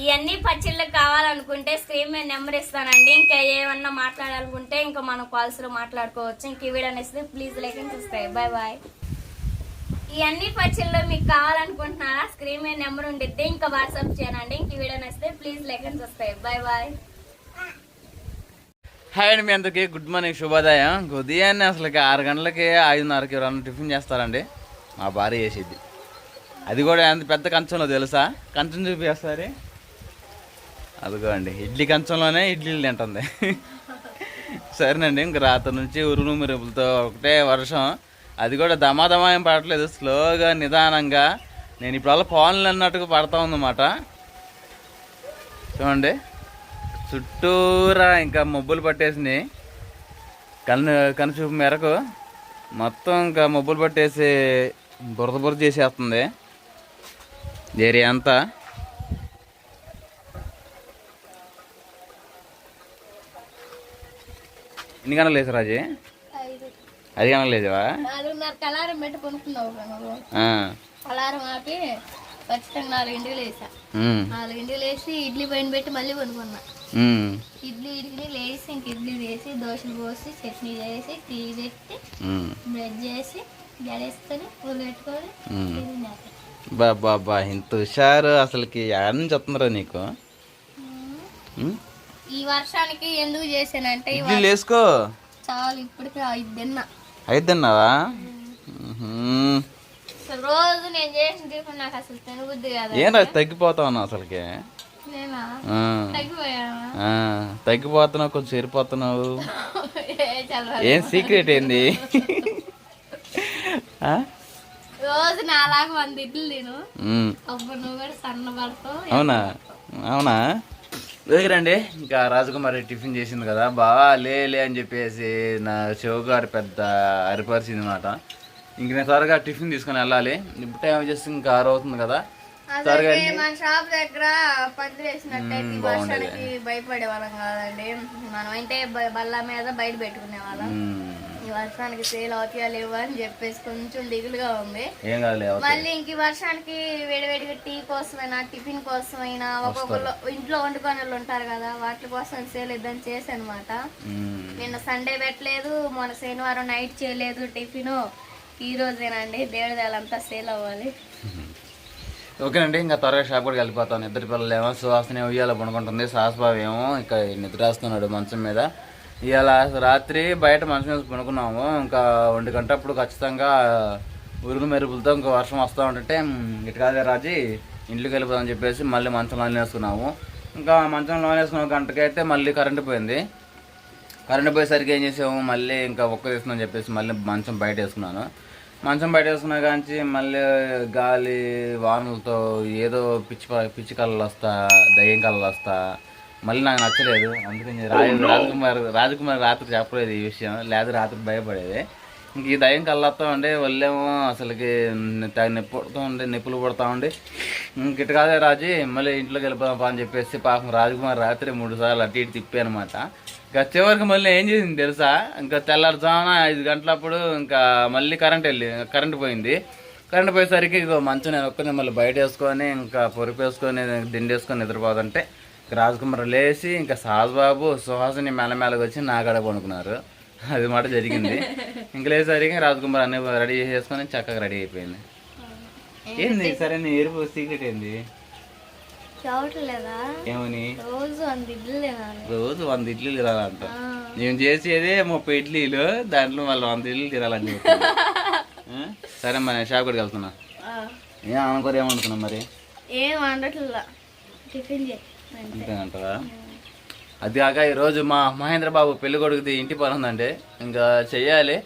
ఇవన్నీ పచ్చళ్ళకి కావాలనుకుంటే స్క్రీన్ మీద నెంబర్ ఇస్తానండి. ఇంకా ఏమన్నా మాట్లాడాలనుకుంటే ఇంకా మనం కాల్స్లో మాట్లాడుకోవచ్చు. ఇంక ఈ వీడియో అనేసి please like and subscribe bye bye ఇవన్నీ పచ్చళ్ళు మీకు కావాలనుకుంటున్నారా? స్క్రీన్ మీద నెంబర్ ఉండిద్ది. ఇంకా వాట్సాప్ చేయనండి ఇంక వీడియో నచ్చితే please like and subscribe bye bye hi అండి మీ అందరికీ. గుడ్ మార్నింగ్ శుభోదయం. ఉదయాన్నే అసలుకి ఆరు గంటలకి ఐదున్నరకి ఎవరన్నా టిఫిన్ చేస్తారండి. మా భార్య చేసేది అది కూడా ఎంత పెద్ద కంచంలో తెలుసా? కంచం చూపిస్తారు అదిగో అండి ఇడ్లీ కంచంలోనే ఇడ్లీలు తింటుంది. సరేనండి ఇంక రాత్రి నుంచి ఉరుము మెరుపులతో ఒకటే వర్షం. అది కూడా దమాదమా ఏం పడట్లేదు స్లోగా నిదానంగా. నేను ఇప్పుడు ఫోన్లు అన్నట్టుగా పడతా ఉందన్నమాట. చూడండి చుట్టూరా ఇంకా మబ్బులు పట్టేసినాయి. కన్ను కనుచూపు మేరకు మొత్తం ఇంకా మబ్బులు పట్టేసి బురద బురద చేసేస్తుంది. ఏరియా అంతా. ఎన్ని గంటలు లేచు రాజీ ఐదు గంటలు లేచావా అలారం పెట్టి కొనుక్కున్నావు. అలారం ఆపి ఖచ్చితంగా నాలుగింటికి లేసా ఉమ్. నాలుగింటికి లేచి ఇడ్లీ పైన పెట్టి మళ్ళీ కొనుక్కున్నా. ఇడ్లీ ఇడ్లీ లేచి ఇంక ఇడ్లీ వేసి దోశలు పోసి చట్నీ చేసి టీ పెట్టి ఉమ్. బ్రెడ్ చేసి గడేసుకొని పూలు పెట్టుకొని ఉమ్. తిన్నాక. బా బా బా ఇంత హుషారు అసలుకి నుంచి వస్తుందిరా నీకు? ఈ వర్షానికి ఎందుకు చేశానంటే ఇడ్లీలు వేసుకో చాలు ఇప్పటికి ఐదు తిన్నా. అయిద్దన్నావా అసలు రోజు నేను చేసిన టిఫిన్ నాకు అసలు తినబుద్ది కదా. ఏం రా తగ్గిపోతా ఉన్నావు అసలుకి తగ్గిపోతున్నావు కొంచెం చేరిపోతున్నావు ఏ సీక్రెట్ ఏంది? రోజు నాలాగా వంద ఇడ్లు తిను. అప్పుడు నువ్వు కూడా సన్న పడతావు అవునా? అవునా? దగ్గరండి. ఇంకా రాజకుమారి టిఫిన్ చేసింది కదా. బాగా లే లే అని చెప్పేసి నా శివ గారు పెద్ద అరిపరిచింది అనమాట ఇంక నేను త్వరగా టిఫిన్ తీసుకొని వెళ్ళాలి. ఇప్పుడు టైం వచ్చేసి ఇంకా ఆరు అవుతుంది కదా. త్వరగా మన షాప్ దగ్గర పందిరి వేసినట్టయితే ఈ వర్షానికి భయపడే వాళ్ళం కాదండి. మనం అయితే బల్ల మీద బయట పెట్టుకునే వాళ్ళం వర్షానికి సేల్ అవుతాయా లేవా అని చెప్పేసి కొంచెం దిగులుగా ఉంది. ఏం కాదులే అవుతాయి. మళ్ళీ ఇంక ఈ వర్షానికి వేడివేడిగా టీ కోసమైనా టిఫిన్ కోసమైనా ఒక్కొక్కరు ఇంట్లో వండుకొని వాళ్ళు ఉంటారు కదా వాటి కోసం సేల్ ఇద్దని చేసి అనమాట ఉమ్, నిన్న సండే పెట్టలేదు మొన్న శనివారం నైట్ చేయలేదు టిఫిన్. ఈ రోజేనండి దేవుడి దేలంతా సేల్ అవ్వాలి. ఓకేనండి ఇంకా త్వరగా షాప్ కూడా వెళ్ళిపోతాను ఇద్దరు పిల్లలు ఏమో సువాసన ఉయ్యాల పడుకుంటుంది. సాహసబాబు ఏమో ఇంకా నిద్రాస్తున్నాడు మంచం మీద. ఇవాళ రాత్రి బయట మంచం మీద పనుకున్నాము. ఇంకా ఒంటి గంట అప్పుడు ఖచ్చితంగా ఉరుగు మెరుపులతో ఇంకా వర్షం వస్తూ ఉంటుంటే ఇటు కాదే రాజీ ఇంట్లోకి వెళ్ళిపోదామని చెప్పేసి మళ్ళీ మంచంలో వేసుకున్నాము ఇంకా మంచంలో వేసుకున్న గంటకైతే మళ్ళీ కరెంటు పోయింది. కరెంటు పోయేసరికి ఏం చేసాము మళ్ళీ ఇంకా ఒక్క తీసుకుని చెప్పేసి మళ్ళీ మంచం బయట వేసుకున్నాను మంచం బయట వేసుకున్నా కానీ మళ్ళీ గాలి వానలతో ఏదో పిచ్చి పిచ్చి కళ్ళలు వస్తా దయ్యం కళ్ళలు వస్తా మళ్ళీ నాకు నచ్చలేదు. అందుకని రాజ రాజకుమార్ రాజకుమార్ రాత్రి చెప్పలేదు ఈ విషయం. లేదా రాత్రి భయపడేది. ఇంక ఈ దయ్యం కళ్ళు వస్తూ ఉండే వాళ్ళేమో. అసలుకి నొప్పి పుడుతూ ఉండే నొప్పులు పుడతా ఉండి. ఇంక ఇటు కాదే రాజీ మళ్ళీ ఇంట్లోకి వెళ్ళిపోదాం అని చెప్పేసి పాపం రాజకుమార్ రాత్రి మూడు సార్లు అటు ఇటు తిప్పి అనమాట ఇంకా చివరికి మళ్ళీ ఏం చేసింది తెలుసా? ఇంకా తెల్లారుజామున ఐదు గంటలప్పుడు ఇంకా మళ్ళీ కరెంట్ వెళ్ళి కరెంట్ పోయింది. కరెంట్ పోయేసరికి ఇగో మంచం నేను ఒక్కనే మళ్ళీ బయట వేసుకొని ఇంకా పొరుపు వేసుకొని దిండేసుకొని నిద్రపోతుంటే ఇక రాజకుమార్ లేచి ఇంకా సాజుబాబు సుహాసిని మెల్లమెల్లగా వచ్చి నా కాడ పడుకున్నారు. అది మాట జరిగింది. ఇంక లేసరికి రాజకుమార్ అన్ని రెడీ చేసేసుకొని చక్కగా రెడీ అయిపోయింది. ఏంది? సరే నీ ఎరుపు సీక్రెట్ ఏంది? ఏమని? రోజు ఇడ్లు రోజు వంద ఇడ్లీలు తినాలంట. నేను చేసేది ముప్పై ఇడ్లీలు దాంట్లో మళ్ళీ వంద ఇడ్లీలు తినాలని చెప్పి? సరే మరి నేను షాప్ కూడా వెళ్తున్నా. ఏం అనుకోరు ఏమనుకున్నా మరి? ఏం వండట్లా? టిఫిన్ చేయి. అంతేనంటారా అది కాక ఈరోజు మా మహేంద్ర బాబు పెళ్ళి కొడుకుది ఇంటి పని ఉందండి. ఇంకా చెయ్యాలి.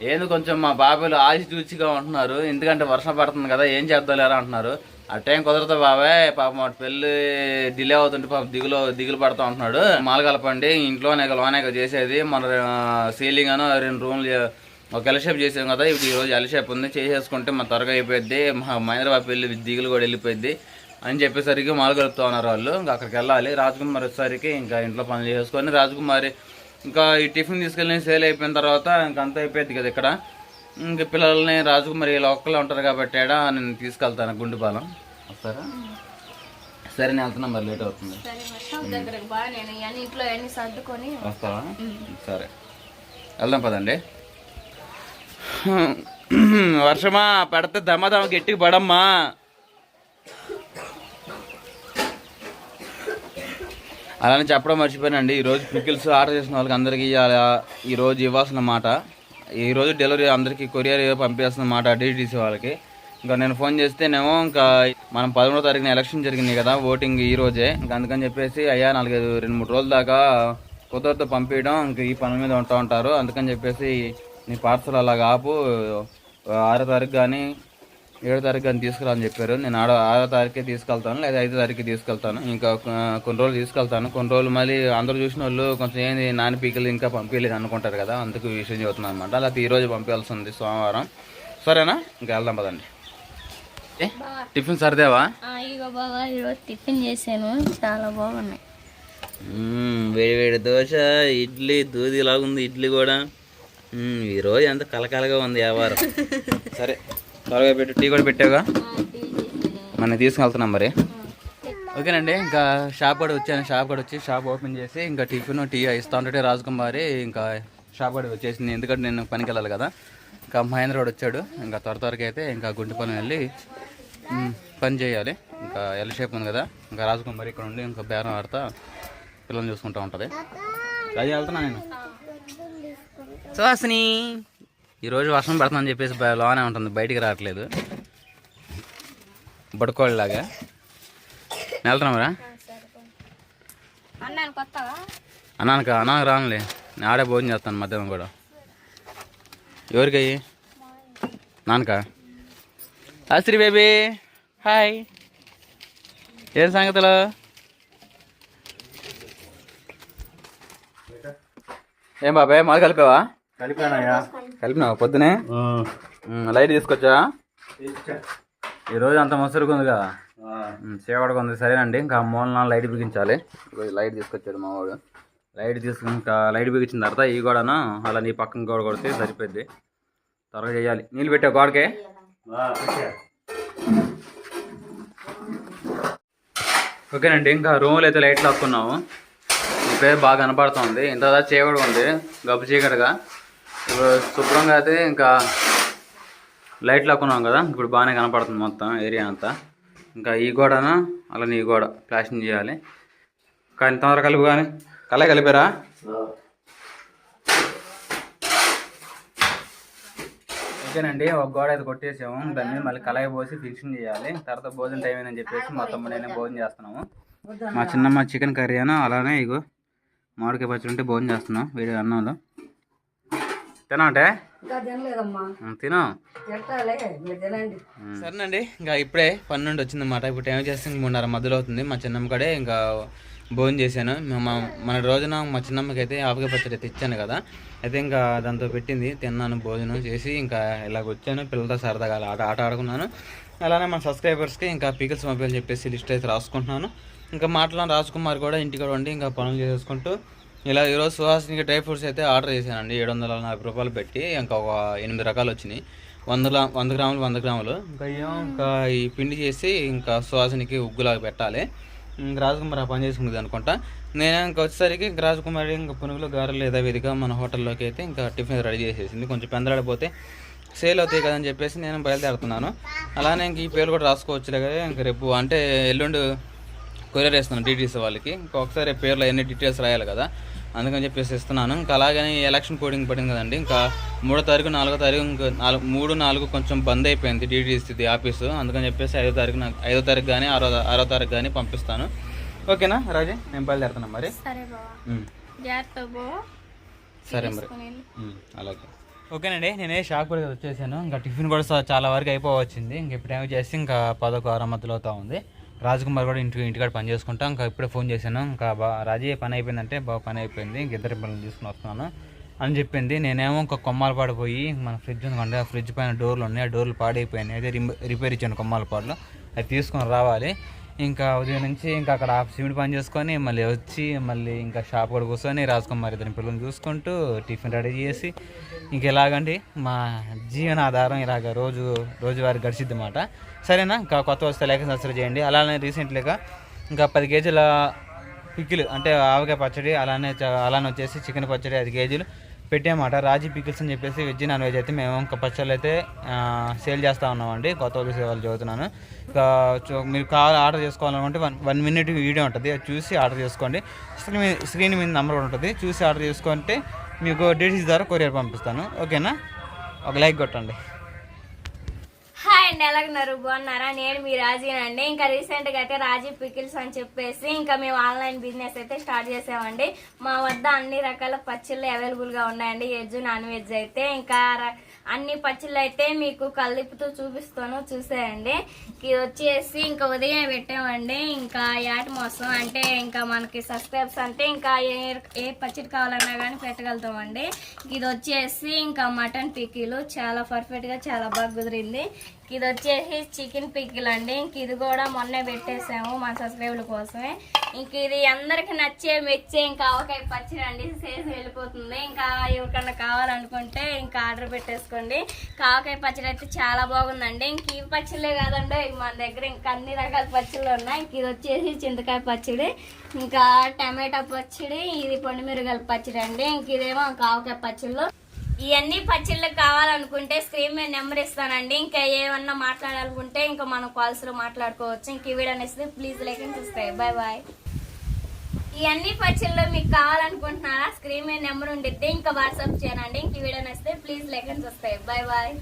ఏదో కొంచెం మా బాబాయ్లు ఆచి చూచిగా ఉంటున్నారు. ఎందుకంటే వర్షం పడుతుంది కదా ఏం చేద్దాలేరా అంటున్నారు. ఆ టైం కుదరదు బాబాయ్ పాపం మా పెళ్ళి డిలే అవుతుంటే పాపం దిగులు దిగులు పడుతూ ఉంటున్నాడు. మాల కలపండి ఇంట్లోనే లోనే చేసేది. మన సీలింగ్ అను రెండు రూమ్లు ఒక ఎలషేప్ చేసాం కదా. ఇప్పుడు ఈ రోజు ఉంది. చేసేసుకుంటే మన త్వరగా అయిపోయింది మా మహేంద్ర బాబు పెళ్ళి దిగులు కూడా వెళ్ళిపోయింది అని చెప్పేసరికి మాలు కలుపుతూ ఉన్నారు వాళ్ళు. ఇంకా అక్కడికి వెళ్ళాలి. రాజకుమారి వచ్చేసరికి ఇంకా ఇంట్లో పనులు చేసుకొని రాజకుమారి ఇంకా ఈ టిఫిన్ తీసుకెళ్ళి సేల్ అయిపోయిన తర్వాత ఇంకా అంత అయిపోయింది కదా ఇక్కడ. ఇంకా పిల్లల్ని రాజకుమారి ఒక్కలే ఉంటారు కాబట్టి ఆడ నేను తీసుకెళ్తాను గుండుపాలెం వస్తారా? సరే నేను వెళ్తున్నా మరి లేట్ అవుతుంది. వస్తావా? సరే. వెళ్దాం పదండి. వర్షమా పడితే దమ్మదమ్మ గట్టికి పడమ్మా. అలానే చెప్పడం మర్చిపోయానండి. ఈరోజు పికిల్స్ ఆర్డర్ చేసిన వాళ్ళకి అందరికీ ఇవ్వాలి ఈరోజు ఇవ్వాల్సిన మాట. ఈరోజు డెలివరీ అందరికీ కొరియర్ పంపేస్తున్న మాట డీటీసీ వాళ్ళకి. ఇంకా నేను ఫోన్ చేస్తేనేమో ఇంకా మనం పదమూడో తారీఖున ఎలక్షన్ జరిగింది కదా ఓటింగ్ ఈ రోజే. ఇంకా అందుకని చెప్పేసి అయ్యా నాలుగైదు రెండు మూడు రోజుల దాకా కుదరతో పంపించడం ఇంకా ఈ పని మీద ఉంటా ఉంటారు. అందుకని చెప్పేసి నీ పార్సల్ అలాగా ఆపు. ఆరో తారీఖు కానీ ఏడో తారీఖు కానీ తీసుకురా అని చెప్పారు. నేను ఆడో ఆరో తారీఖే తీసుకెళ్తాను లేదా ఐదో తారీఖు తీసుకెళ్తాను. ఇంకా కొన్ని రోజులు తీసుకెళ్తాను. కొన్ని రోజులు మళ్ళీ అందరూ చూసిన వాళ్ళు కొంచెం ఏంది నాని పీకలు ఇంకా పంపించలేదు అనుకుంటారు కదా అందుకు విషయం చెబుతున్నాను అనమాట రోజు పంపించాల్సి ఉంది సోమవారం. సరేనా? ఇంకా వెళ్దాం పదండి. ఏ? టిఫిన్ సర్దేవా? ఈరోజు టిఫిన్ చేశాను. చాలా బాగున్నాయి. వేడి వేడి దోశ ఇడ్లీ దూది లాగుంది ఇడ్లీ కూడా. మ్మ్, ఈ రోజు ఎంత కలకలగా ఉంది వ్యాపారం సరే. త్వరగా పెట్టు టీ కూడా పెట్టావుగా? మనం తీసుకెళ్తున్నాం మరి. ఓకేనండి ఇంకా షాప్ కూడా వచ్చాను షాప్ కూడా వచ్చి షాప్ ఓపెన్ చేసి ఇంకా టిఫిన్ టీ ఇస్తా ఉంటే రాజకుమారి ఇంకా షాప్ కూడా వచ్చేసింది. ఎందుకంటే నేను పనికి వెళ్ళాలి కదా. ఇంకా మహేంద్ర కూడా వచ్చాడు. ఇంకా త్వర త్వరగా అయితే ఇంకా గుంటి పని వెళ్ళి పని చేయాలి. ఇంకా ఎల్ షేప్ ఉంది కదా. ఇంకా రాజకుమారి ఇక్కడ ఉండి ఇంకా బేరం ఆడతా పిల్లల్ని చూసుకుంటా ఉంటుంది. అది వెళ్తున్నా నేను. సుహాసిని. ఈరోజు వర్షం పడుతుందని చెప్పేసి బయ- లోనే ఉంటుంది బయటికి రావట్లేదు. బడుకోళ్ళలాగా. వెళ్తున్నామరా అన్నాను కొత్తగా అన్నాక అన్నాక రానులే. నేను ఆడే భోజనం చేస్తాను మధ్యాహ్నం కూడా. ఎవరికయ్యి నాన్నక? Ashri baby hi. ఏం సంగతులు? ఏం బాబాయ్ మాది కలిపావా కలిపానయ్యా. కలిపినావా? పొద్దునే? లైట్ తీసుకొచ్చా? ఈరోజు అంత ముసరుగా ఉంది కదా సేవడగా ఉంది సరేనండి ఇంకా మూలన లైట్ బిగించాలి. లైట్ తీసుకొచ్చాడు మా వాడు లైట్ తీసుకుని ఇంకా లైట్ బిగించిన తర్వాత ఈ గోడను అలా నీ పక్కన గోడ కొడితే సరిపోద్ది. త్వరగా చేయాలి. నీళ్ళు పెట్టావు గోడకే? ఓకేనండి ఇంకా రూమ్లో అయితే లైట్లు లాక్కున్నాము. ఇప్పుడే బాగా కనపడుతుంది. ఇంత చీకటి ఉంది గబ్బు చీకటిగా. శుభ్రంగా అయితే ఇంకా లైట్ లాక్కున్నాం కదా ఇప్పుడు బాగానే కనపడుతుంది మొత్తం ఏరియా అంతా. ఇంకా ఈ గోడను అలానే ఈ గోడ ప్లాస్టింగ్ చేయాలి. కానీ తొందర కలుపు కానీ కలే కలిపారా? ఓకేనండి ఒక గోడ అయితే కొట్టేసాము. దాని మీద మళ్ళీ కళాయి పోసి ఫినిషింగ్ చేయాలి. తర్వాత భోజనం టైం అని చెప్పేసి మా తమ్ముడు నేనే భోజనం చేస్తున్నాము. మా చిన్నమ్మ చికెన్ కర్రీ అను అలానే ఇగో మామిడికాయ పచ్చడి ఉంటే భోజనం చేస్తున్నాం వేడి అన్నంలో. తినా అంటే? ఇంకా తినలేదమ్మా. ఉం, తిను తింటాలే మీరు తినండి. సరేనండి ఇంకా ఇప్పుడే పని నుండి వచ్చిందన్నమాట. ఇప్పుడు టైం చేస్తే ఇంక మూడున్నర మధ్యలో అవుతుంది. మా చిన్నమ్మ కడే ఇంకా భోజనం చేశాను. మన రోజున మా చిన్నమ్మకి అయితే ఆపకాయ పచ్చడి అయితే ఇచ్చాను కదా. అయితే ఇంకా దాంతో పెట్టింది. తిన్నాను భోజనం చేసి ఇంకా ఇలాగ వచ్చాను. పిల్లలతో సరదాగా ఆట ఆట ఆడుకున్నాను. అలానే మన సబ్స్క్రైబర్స్కి ఇంకా పీకిల్స్ మొబైల్ చెప్పేసి లిస్ట్ అయితే రాసుకుంటున్నాను. ఇంకా మాట్లాడిన రాజ్కుమార్ కూడా ఇంటికి ఉండి ఇంకా పనులు చేసుకుంటూ ఇలా ఈరోజు సుహాసినికి డ్రై ఫ్రూట్స్ అయితే ఆర్డర్ చేశానండి. ఏడు వందల నలభై రూపాయలు పెట్టి ఇంకా ఒక ఎనిమిది రకాలు వచ్చినాయి. వంద వంద గ్రాములు వంద గ్రాములు. ఇంకా ఏమో ఇంకా ఈ పిండి చేసి ఇంకా సుహాసినికి ఉగ్గులాగా పెట్టాలి. ఇంక రాజకుమారి ఆ పని చేసుకునేది అనుకుంటా. నేను ఇంకా వచ్చేసరికి రాజకుమారి ఇంకా పునుగులు గారెలు యథావిధిగా మన హోటల్లోకి అయితే ఇంకా టిఫిన్ రెడీ చేసేసింది. కొంచెం పెందలాడిపోతే సేల్ అవుతాయి కదని చెప్పేసి నేను బయలుదేరుతున్నాను. అలానే ఇంక ఈ పేర్లు కూడా రాసుకోవచ్చులే కదా. ఇంక రేపు అంటే ఎల్లుండి కొరియర్ వేస్తున్నాను డీటెయిల్స్ వాళ్ళకి. ఇంకొకసారి పేర్లు ఎన్ని డీటెయిల్స్ రాయాలి కదా. అందుకని చెప్పేసి ఇస్తున్నాను. ఇంకా అలాగని ఎలక్షన్ కోడింగ్ పడింది కదండి. ఇంకా మూడో తారీఖు నాలుగో తారీఖు ఇంకా నాలుగు మూడు నాలుగు కొంచెం బంద్ అయిపోయింది డీటీ స్థితి ఆఫీసు అందుకని చెప్పేసి ఐదో తారీఖు నాకు ఐదో తారీఖు కానీ ఆరో ఆరో తారీఖు కానీ పంపిస్తాను. ఓకేనా రాజీ? నేను బయలుదేరుతున్నా మరి. సరే మరి. అలాగే. ఓకేనండి నేనే కూడా వచ్చేసాను. ఇంకా టిఫిన్ కూడా చాలా వరకు అయిపోవచ్చింది. ఇంక ఇప్పుడు ఏమో చేసి ఇంకా పదొక ఆరు మధ్యలో అవుతా ఉంది. రాజకుమార్ కూడా ఇంటి ఇంటికాడ పని చేసుకుంటాం ఇంకా ఇప్పుడే ఫోన్ చేశాను. ఇంకా బా రాజీ పని అయిపోయిందంటే బాగా పని అయిపోయింది. ఇంక ఇద్దరు పిల్లలు తీసుకుని వస్తున్నాను అని చెప్పింది. నేనేమో ఒక కొమ్మాలు పాడిపోయి మన ఫ్రిడ్జ్ ఉంది ఆ ఫ్రిడ్జ్ పైన డోర్లు ఉన్నాయి. ఆ డోర్లు పాడైపోయినాయి. అయితే రిపేర్ ఇచ్చాను కొమ్మాలపాడులో అది తీసుకొని రావాలి. ఇంకా ఉదయం నుంచి ఇంకా అక్కడ సిమెంట్ పని చేసుకొని మళ్ళీ వచ్చి మళ్ళీ ఇంకా షాప్ కూడా కూర్చొని రాజకుమార్ ఇద్దరి పిల్లల్ని చూసుకుంటూ టిఫిన్ రెడీ చేసి ఇంక ఎలాగండి మా జీవనాధారం ఇలాగ రోజు రోజువారి గడిచిద్ది మాట సరేనా? ఇంకా కొత్త వస్తే లేక సబ్స్క్రైబ్ చేయండి. అలానే రీసెంట్లీగా ఇంకా పది కేజీల పిక్కిలు అంటే ఆవకాయ పచ్చడి అలానే అలానే వచ్చేసి చికెన్ పచ్చడి ఐదు కేజీలు పెట్టామాట రాజీ పికిల్స్ అని చెప్పేసి వెజ్ నాన్ వెజ్ అయితే మేము ఇంకా పచ్చళ్ళు అయితే సేల్ చేస్తూ ఉన్నామండి. కొత్త వాళ్ళు వాళ్ళు చదువుతున్నాను. ఇంకా చూ- మీరు కావాలి ఆర్డర్ చేసుకోవాలనుకుంటే వన్ వన్ మినిట్ వీడియో ఉంటుంది. అది చూసి ఆర్డర్ చేసుకోండి. స్క్రీన్ మీద స్క్రీన్ మీద నెంబర్ ఉంటుంది. చూసి ఆర్డర్ చేసుకుంటే మీకు డీటెయిల్స్ ద్వారా కొరియర్ పంపిస్తాను. ఓకేనా? ఒక లైక్ కొట్టండి. హాయ్ అండి ఎలాగున్నారు? బాగున్నారా? నేను మీ రాజీనండి. ఇంకా రీసెంట్గా అయితే రాజీ పికిల్స్ అని చెప్పేసి ఇంకా మేము ఆన్లైన్ బిజినెస్ అయితే స్టార్ట్ చేసామండి. మా వద్ద అన్ని రకాల పచ్చళ్ళు అవైలబుల్గా ఉన్నాయండి. వెజ్ నాన్ వెజ్ అయితే ఇంకా అన్ని పచ్చళ్ళు అయితే మీకు కలుపుతూ చూపిస్తాను చూసేయండి. ఇది వచ్చేసి ఇంకా ఉదయం పెట్టామండి. ఇంకా యాట మోసం అంటే ఇంకా మనకి సబ్స్క్రైబ్స్ అంటే ఇంకా ఏ ఏ పచ్చడి కావాలన్నా కానీ పెట్టగలుగుతామండి. ఇది వచ్చేసి ఇంకా మటన్ పిక్కీలు. చాలా పర్ఫెక్ట్గా చాలా బాగా కుదిరింది. ఇది వచ్చేసి చికెన్ పిక్కిల్ అండి. ఇంక ఇది కూడా మొన్నే పెట్టేసాము మా సబ్స్క్రైబర్ల కోసమే. ఇంక ఇది అందరికి నచ్చే మెచ్చే ఇంకా ఆవకాయ పచ్చడి అండి. సేసి వెళ్ళిపోతుంది. ఇంకా ఎవరికన్నా కావాలనుకుంటే ఇంకా ఆర్డర్ పెట్టేసుకో చేసుకోండి ఆవకాయ పచ్చడి అయితే చాలా బాగుందండి. ఇంక ఈ పచ్చళ్ళే కాదండి మన దగ్గర ఇంకా అన్ని రకాల పచ్చళ్ళు ఉన్నాయి. ఇంక ఇది వచ్చేసి చింతకాయ పచ్చడి ఇంకా టమాటా పచ్చడి ఇది పొండిమిరగల పచ్చడి అండి. ఇంక ఇదేమో ఇంకా పచ్చళ్ళు. ఇవన్నీ పచ్చళ్ళు కావాలనుకుంటే స్క్రీన్ మీద నెంబర్ ఇస్తానండి. ఇంకా ఏమన్నా మాట్లాడాలనుకుంటే ఇంకా మనం కాల్స్లో మాట్లాడుకోవచ్చు. ఇంక ఈ వీడియో అనేసి please like and subscribe bye bye ఇవన్నీ పచ్చళ్ళు మీకు కావాలనుకుంటున్నారా స్క్రీన్ మీద నెంబర్ ఉండిద్ది ఇంకా వాట్సాప్ చేయనండి ఇంక వీడియో నచ్చితే please like and subscribe bye bye